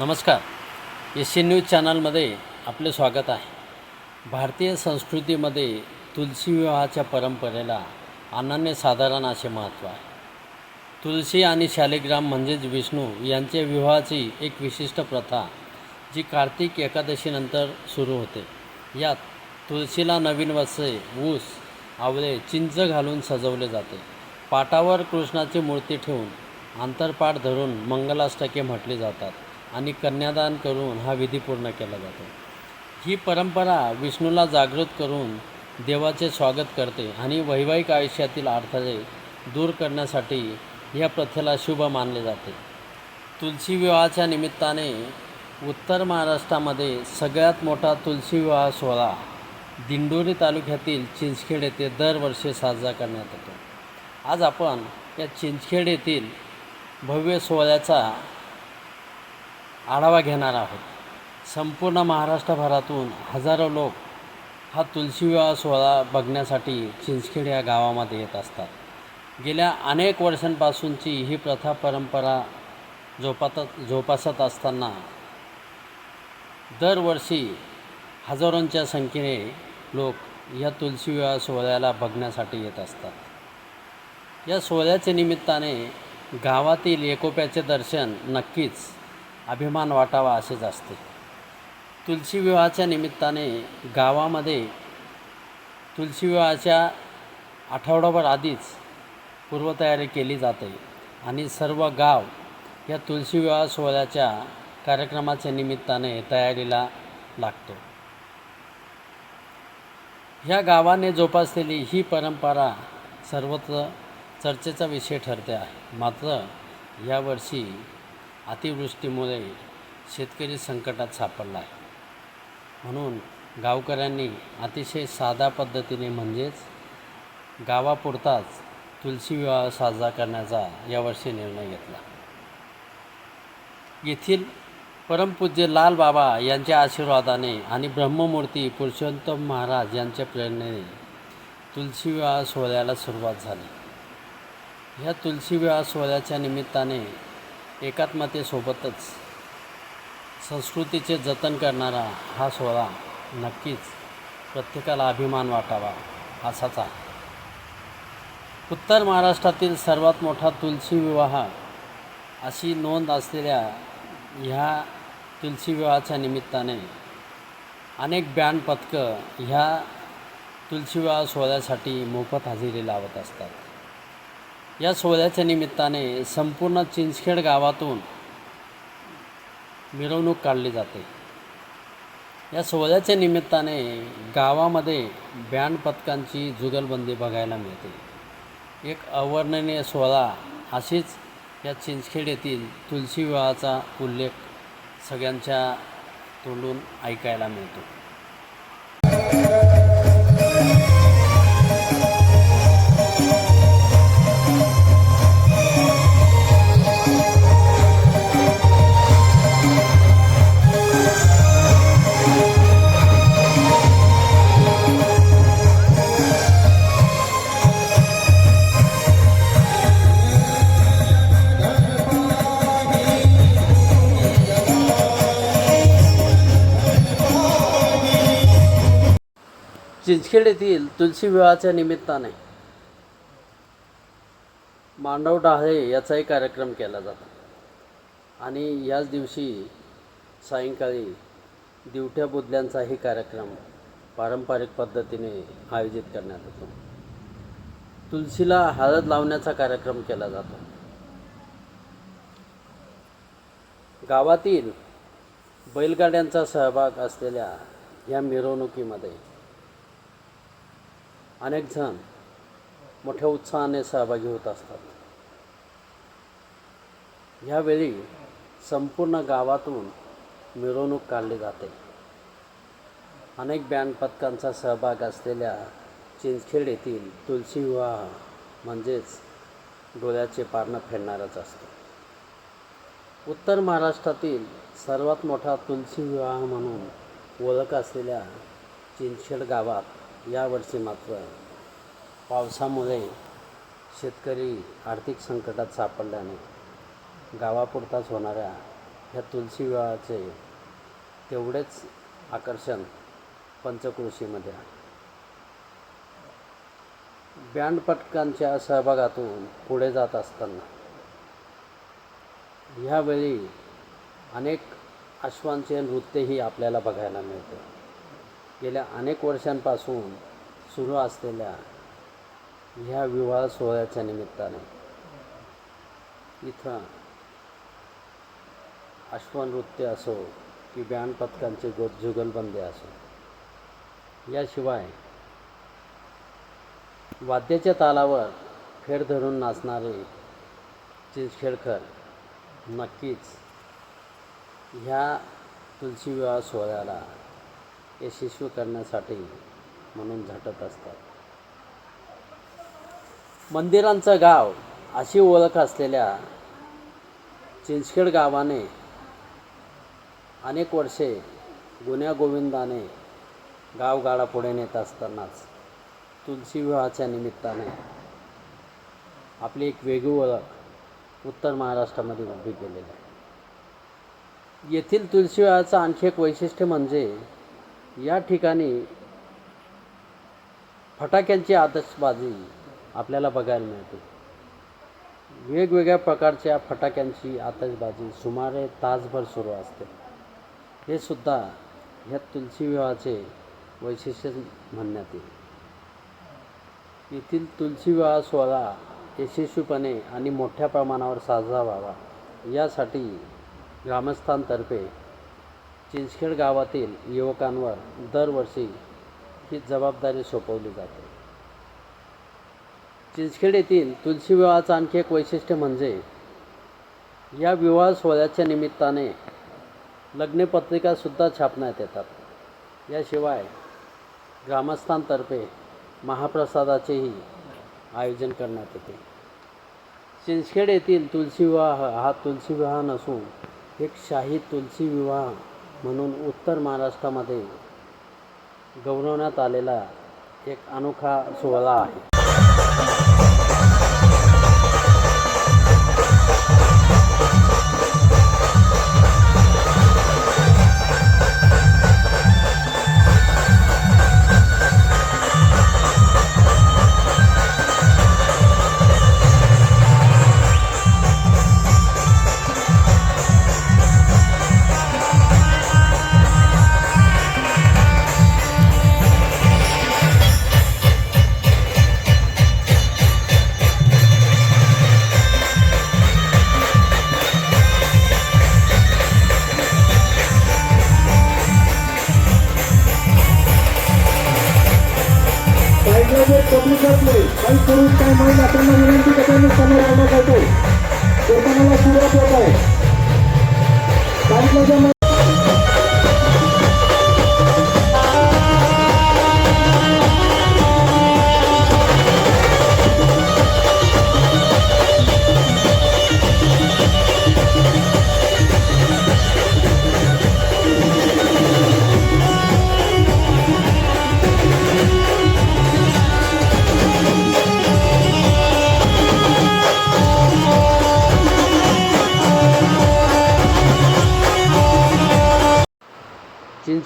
नमस्कार. Asian C news चॅनलमध्ये आपले स्वागत आहे. भारतीय संस्कृतीमध्ये तुलसी विवाहाच्या परंपरेला अनन्यसाधारण असे महत्त्व आहे. तुलसी आणि शालिग्राम म्हणजेच विष्णू यांच्या विवाहाची एक विशिष्ट प्रथा जी कार्तिक एकादशीनंतर सुरू होते. यात तुळशीला नवीन वस्त्रे ऊस आवळे चिंच घालून सजवले जाते. पाटावर कृष्णाची मूर्ती ठेवून आंतरपाठ धरून मंगलाष्टके म्हटली जातात. आणि कन्यादान करून हा विधी पूर्ण केला जातो. ही परंपरा विष्णूला जागृत करून देवाचे स्वागत करते आणि वैवाहिक आयुष्यातील अडथळे दूर करण्यासाठी या प्रथेला शुभ मानले जाते. तुलसी विवाहाच्या निमित्ताने उत्तर महाराष्ट्रामध्ये सगळ्यात मोठा तुलसी विवाह सोहळा दिंडोरी तालुक्यातील चिंचखेड येथे दरवर्षी साजरा करण्यात येतो. आज आपण या चिंचखेड येथील भव्य सोहळ्याचा आढावा घेणार आहोत. संपूर्ण महाराष्ट्रभरातून हजारो लोक हा तुलसी विवाह सोहळा बघण्यासाठी चिंचखेड या गावामध्ये येत असतात. गेल्या अनेक वर्षांपासूनची ही प्रथा परंपरा जोपासत जोपासत असताना दरवर्षी हजारोंच्या संख्येने लोक या तुलसी विवाह सोहळ्याला बघण्यासाठी येत असतात. या सोहळ्याच्या निमित्ताने गावातील एकोप्याचे दर्शन नक्कीच अभिमान वाटावा असेच असते. तुलसी विवाहाच्या निमित्ताने गावामध्ये तुलसी विवाहाच्या आठवडाभर आधीच पूर्वतयारी केली जाते आणि सर्व गाव या तुलसी विवाह सोहळ्याच्या कार्यक्रमाच्या निमित्ताने तयारीला लागतो. ह्या गावाने जोपासलेली ही परंपरा सर्वत्र चर्चेचा विषय ठरते आहे. मात्र यावर्षी अतिवृष्टीमुळे शेतकरी संकटात सापडला आहे. म्हणून गावकऱ्यांनी अतिशय साध्या पद्धतीने म्हणजेच गावापुरताच तुलसी विवाह साजरा करण्याचा यावर्षी निर्णय घेतला. येथील परमपूज्य लाल बाबा यांच्या आशीर्वादाने आणि ब्रह्ममूर्ती पुरुषोत्तम महाराज यांच्या प्रेरणेने तुलसी विवाह सोहळ्याला सुरुवात झाली. ह्या तुलसी विवाह सोहळ्याच्या निमित्ताने एकात्मतेसोबतच संस्कृतीचे जतन करणारा हा सोहळा नक्कीच प्रत्येकाला अभिमान वाटावा असाच आहे. उत्तर महाराष्ट्रातील सर्वात मोठा तुलसी विवाह अशी नोंद असलेल्या ह्या तुलसी विवाहाच्या निमित्ताने अनेक बँड पथकं ह्या तुलसी विवाह सोहळ्यासाठी मोफत हजेरी लावत असतात. या सोहळ्याच्या निमित्ताने संपूर्ण चिंचखेड गावातून मिरवणूक काढली जाते. या सोहळ्याच्या निमित्ताने गावामध्ये बँड पथकांची जुगलबंदी बघायला मिळते. एक अवर्णनीय सोहळा अशीच या चिंचखेड येथील तुलसी विवाहाचा उल्लेख सगळ्यांच्या तोंडून ऐकायला मिळतो. चिंचखेड येथील तुलसी विवाहाच्या निमित्ताने मांडव डहाळे याचाही कार्यक्रम केला जातो. आणि याच दिवशी सायंकाळी दिवट्या बुदल्यांचाही कार्यक्रम पारंपरिक पद्धतीने आयोजित करण्यात येतो. तुलसीला हळद लावण्याचा कार्यक्रम केला जातो. गावातील बैलगाड्यांचा सहभाग असलेल्या या मिरवणुकीमध्ये अनेक जण मोठ्या उत्साहाने सहभागी होत असतात. ह्यावेळी संपूर्ण गावातून मिरवणूक काढली जाते. अनेक बँड पथकांचा सहभाग असलेल्या चिंचखेड येथील तुलसी विवाह म्हणजेच डोळ्याचे पारणं फेडणारच असतो. उत्तर महाराष्ट्रातील सर्वात मोठा तुलसी विवाह म्हणून ओळख असलेल्या चिंचखेड गावात यावर्षी मात्र पावसामुळे शेतकरी आर्थिक संकटात सापडल्याने गावापुरताच होणाऱ्या ह्या तुलसी विवाहाचे तेवढेच आकर्षण पंचकृषीमध्ये आहे. बँड सहभागातून पुढे जात असताना ह्यावेळी अनेक अश्वांचे नृत्यही आपल्याला बघायला मिळते. गेल्या अनेक वर्षांपासून सुरू असलेल्या ह्या विवाह सोहळ्याच्या निमित्ताने इथं अश्वनृत्य असो की बँडपथकांचे गो जुगलबंदी असो याशिवाय वाद्याच्या तालावर फेर धरून नाचणारे चिंचखेडकर नक्कीच ह्या तुलसी विवाह सोहळ्याला यशस्वी करण्यासाठी म्हणून झटत असतात. मंदिरांचं गाव अशी ओळख असलेल्या चिंचखेड गावाने अनेक वर्षे गुण्यागोविंदाने गावगाडा पुढे नेत असतानाच तुलसी विवाहाच्या निमित्ताने आपली एक वेगळी ओळख उत्तर महाराष्ट्रामध्ये उभी केलेली आहे. येथील तुलसी विवाहाचं आणखी एक वैशिष्ट्य म्हणजे या ठिकाणी फटाक्यांची आतषबाजी आपल्याला बघायला मिळते. वेगवेगळ्या प्रकारच्या फटाक्यांची आतषबाजी सुमारे तासभर सुरू असते. हे सुद्धा ह्या तुलसी विवाहाचे वैशिष्ट्य म्हणण्यात येईल. येथील तुलसी विवाह सोहळा यशस्वीपणे आणि मोठ्या प्रमाणावर साजरा व्हावा यासाठी ग्रामस्थांतर्फे चिंचखेड गावातील युवकांवर दरवर्षी ही जबाबदारी सोपवली जाते. चिंचखेड येथील तुलसी विवाहाचं आणखी एक वैशिष्ट्य म्हणजे या विवाह सोहळ्याच्या निमित्ताने लग्नपत्रिकासुद्धा छापण्यात येतात. याशिवाय ग्रामस्थांतर्फे महाप्रसादाचेही आयोजन करण्यात येते. चिंचखेड येथील तुलसी विवाह हा तुलसी विवाह नसून एक शाही तुलसी विवाह म्हणून उत्तर महाराष्ट्रामध्ये गौरवण्यात आलेला एक अनोखा सोहळा आहे. साईडला जे पब्लिक असले काही पुरुष काही महिला त्यांना विनंती का त्यांनी समोर आणण्यात येतो. कीर्तनाला सुरुवात होत आहे. साईडला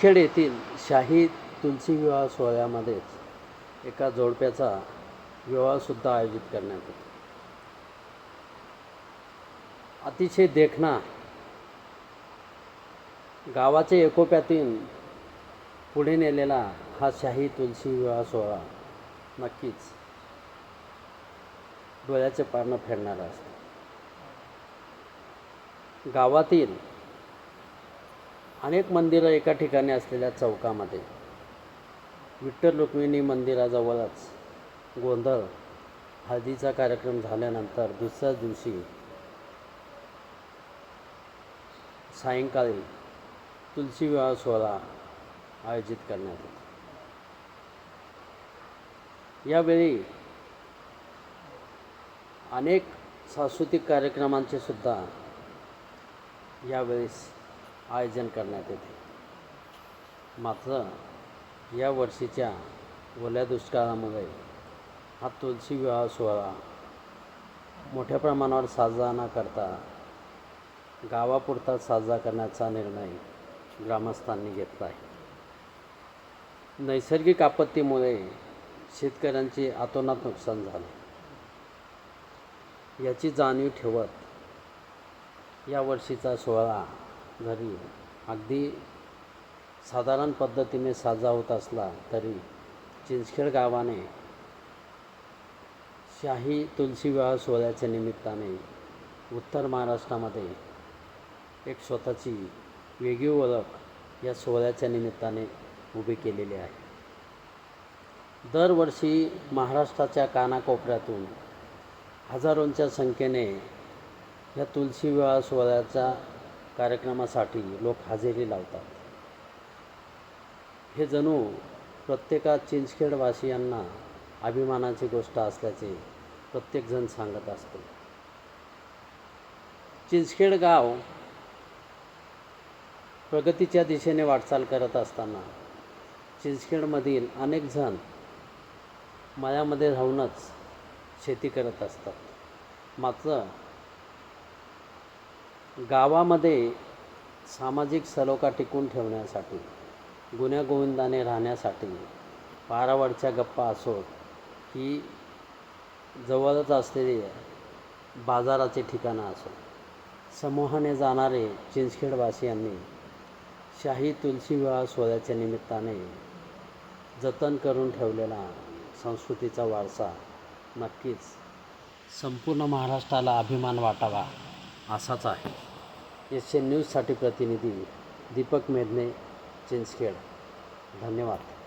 ज्या येथील शाही तुलसी विवाह सोहळ्यामध्येच एका जोडप्याचा विवाहसुद्धा आयोजित करण्यात येतो. अतिशय देखणा गावाच्या एकोप्यातून पुढे नेलेला हा शाही तुलसी विवाह सोहळा नक्कीच डोळ्याचे पारणं फेडणारा असतो. गावातील अनेक मंदिरं एका ठिकाणी असलेल्या चौकामध्ये. विठ्ठल रुक्मिणी मंदिराजवळच गोंधळ हळदीचा कार्यक्रम झाल्यानंतर दुसऱ्याच दिवशी सायंकाळी तुलसी विवाह सोहळा आयोजित करण्यात येतो. यावेळी अनेक सांस्कृतिक कार्यक्रमांचे सुद्धा यावेळेस आयोजन करण्यात येते. मात्र या वर्षीच्या ओल्या दुष्काळामुळे हा तुलसी विवाह सोहळा मोठ्या प्रमाणावर साजरा न करता गावापुरता साजरा करण्याचा निर्णय ग्रामस्थांनी घेतला आहे. नैसर्गिक आपत्तीमुळे शेतकऱ्यांचे आतोनात नुकसान झालं. याची जाणीव ठेवत या वर्षीचा सोहळा घरी अगदी साधारण पद्धतीने साजरा होत असला तरी चिंचखेड गावाने शाही तुलसी विवाह सोहळ्याच्या निमित्ताने उत्तर महाराष्ट्रामध्ये एक स्वतःची वेगळी ओळख या सोहळ्याच्या निमित्ताने उभी केलेली आहे. दरवर्षी महाराष्ट्राच्या कानाकोपऱ्यातून हजारोंच्या संख्येने या तुलसी विवाह सोहळ्याचा कार्यक्रमासाठी लोक हजेरी लावतात. हे जणू प्रत्येका चिंचखेडवासियांना अभिमानाची गोष्ट असल्याचे प्रत्येकजण सांगत असतो. चिंचखेड गाव प्रगतीच्या दिशेने वाटचाल करत असताना चिंचखेडमधील अनेक जण मळ्यामध्ये राहूनच शेती करत असतात. मात्र गावामध्ये सामाजिक सलोखा टिकून ठेवण्यासाठी गुण्यागोविंदाने राहण्यासाठी पारावरच्या गप्पा असोत की जवळच असलेली बाजाराचे ठिकाणं असो समूहाने जाणारे चिंचखेडवासियांनी शाही तुलसी विवाह सोहळ्याच्या निमित्ताने जतन करून ठेवलेला संस्कृतीचा वारसा नक्कीच संपूर्ण महाराष्ट्राला अभिमान वाटावा असाच आहे. एस एन न्यूजसाठी प्रतिनिधी दीपक मेदने चिंचखेड. धन्यवाद.